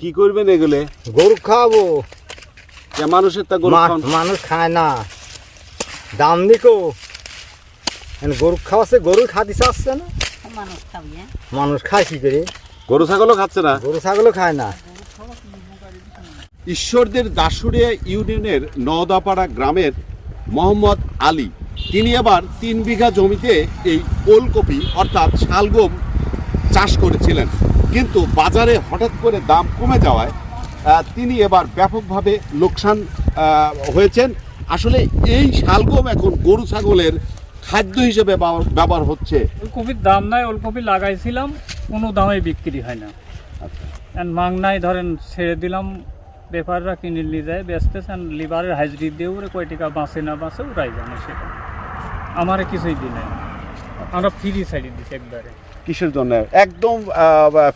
কি করবেন এগুলে? গরু খাওয়াবো যে মানুষের তা গরু মানুষ খায় না। দাম দিকো। গরু খাওয়াচ্ছে গরু খাতে চাচ্ছে না। মানুষ খাবি হ্যাঁ? মানুষ খায় কি করে? গরু ছাগলও খাচ্ছে না? গরু ছাগলও খায় না। ঈশ্বরদের দাসুরিয়া ইউনিয়নের নওদাপাড়া গ্রামের মোহাম্মদ আলী। তিনি আবার তিন বিঘা জমিতে এই ওলকপি অর্থাৎ শালগম চাষ করেছিলেন। কিন্তু বাজারে হঠাৎ করে দাম কমে যাওয়ায় তিনি এবার ব্যাপকভাবে লোকসান হয়েছেন। আসলে এই শালগম এখন গরু ছাগলের খাদ্য হিসেবে ব্যবহার- হচ্ছে। ওলকপির দাম নাই ওলকপি লাগাইছিলাম কোনো দামে বিক্রি হয় না। আর মাংনায় ধরেন ছেড়ে দিলাম ব্যাপাররা কিনে নিয়ে যায় বেচতেছেন লিভারের হাজরি দিয়ে ওরে কয় টাকা বাঁচে না বাঁচে ওরাই জানে সেটা। আমার কিছুই নাই আমরা ফ্রি ছাড়িয়ে দিচ্ছি একবারে। কিসের জন্য? একদম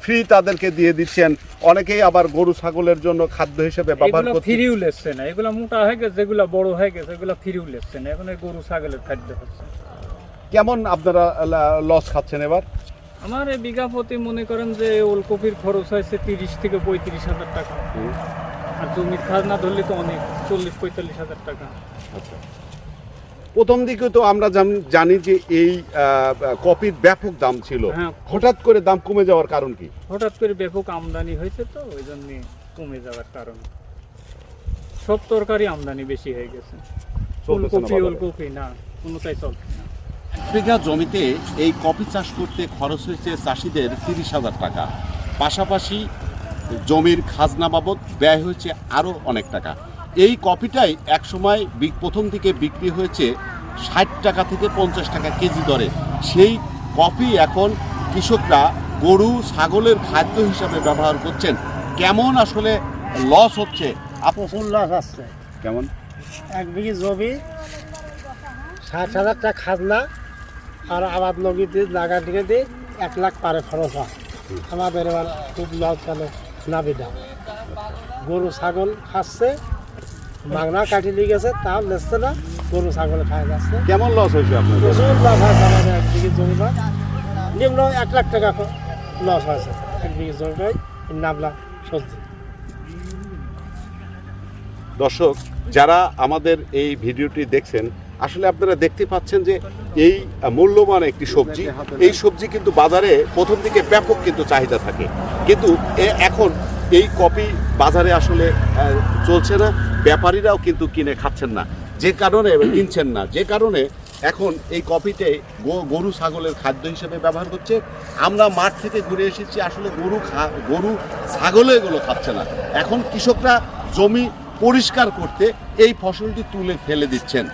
ফ্রি তাদেরকে দিয়ে দিচ্ছেন। অনেকেই আবার গরু ছাগলের জন্য খাদ্য হিসেবে ব্যবহার করতে ফ্রিও লেসছে না। এগুলো মোটা হয়ে গেছে যেগুলো বড় হয়ে গেছে এগুলো ফ্রিও লেসছে না। এখন গরু ছাগলের খাদ্য হচ্ছে। কেমন আপনারা লস খাচ্ছেন এবার? আমার এই বিঘা প্রতি মনে করেন যে ওলকপির খরচ হয়েছে তিরিশ থেকে পঁয়ত্রিশ হাজার টাকা। আর জমির খাজনা ধরলে তো অনেক চল্লিশ পঁয়তাল্লিশ হাজার টাকা। প্রথম দিকে তো আমরা জান- জানি যে এই কপির ব্যাপক দাম ছিল। হ্যাঁ। হঠাৎ করে দাম কমে যাওয়ার কারণ কি? হঠাৎ করে ব্যাপক আমদানি হয়েছে তো ওই জন্যে কমে যাওয়ার কারণ। সব তরকারি আমদানি বেশি হয়ে গেছে। ফুলকপি ওলকপি না কোনোটাই চলছে না। বিঘা জমিতে এই কফি চাষ করতে খরচ হয়েছে চাষিদের তিরিশ হাজার টাকা। পাশাপাশি জমির খাজনা বাবদ ব্যয় হয়েছে আরও অনেক টাকা। এই কফিটাই একসময় প্রথম দিকে বিক্রি হয়েছে ষাট টাকা থেকে পঞ্চাশ টাকা কেজি দরে। সেই কফি এখন কৃষকরা গরু ছাগলের খাদ্য হিসাবে ব্যবহার করছেন। কেমন আসলে লস হচ্ছে? আপ- প্রচুর লস আসছে। কেমন? এক বিঘি জমি ষাট হাজার টাকা খাজনা আর আবাদ নগীতে লাগা দিকে দিয়ে এক লাখ পারে খরচ হয়। আমাদের এবার খুব লস চলে নাবিদা। গরু ছাগল খাচ্ছে মাগনা কাটি নিয়ে গেছে তাও নেচছে না গরু ছাগল খায় যাচ্ছে। কেমন লস হয়েছে আপনার প্রচুর হয়েছে আমাদের এক বিঘি জমি বা নিম্ন এক লাখ টাকা লস হয়েছে এক বিঘি জমি নামলা সবজি। দর্শক যারা আমাদের এই ভিডিওটি দেখছেন আসলে আপনারা দেখতে পাচ্ছেন যে এই মূল্যবান একটি সবজি এই সবজি কিন্তু বাজারে প্রথম দিকে ব্যাপক কিন্তু চাহিদা থাকে। কিন্তু এখন এই কপি বাজারে আসলে চলছে না। ব্যাপারীরাও কিন্তু কিনে খাচ্ছেন না। যে কারণে কিনছেন না। যে কারণে এখন এই কপিতে গরু ছাগলের খাদ্য হিসেবে ব্যবহার করছে আমরা মাঠ থেকে ঘুরে এসেছি, আসলে গরু গরু ছাগলে এগুলো খাচ্ছে না। এখন কৃষকরা জমি পরিষ্কার করতে এই ফসলটি তুলে ফেলে দিচ্ছেন।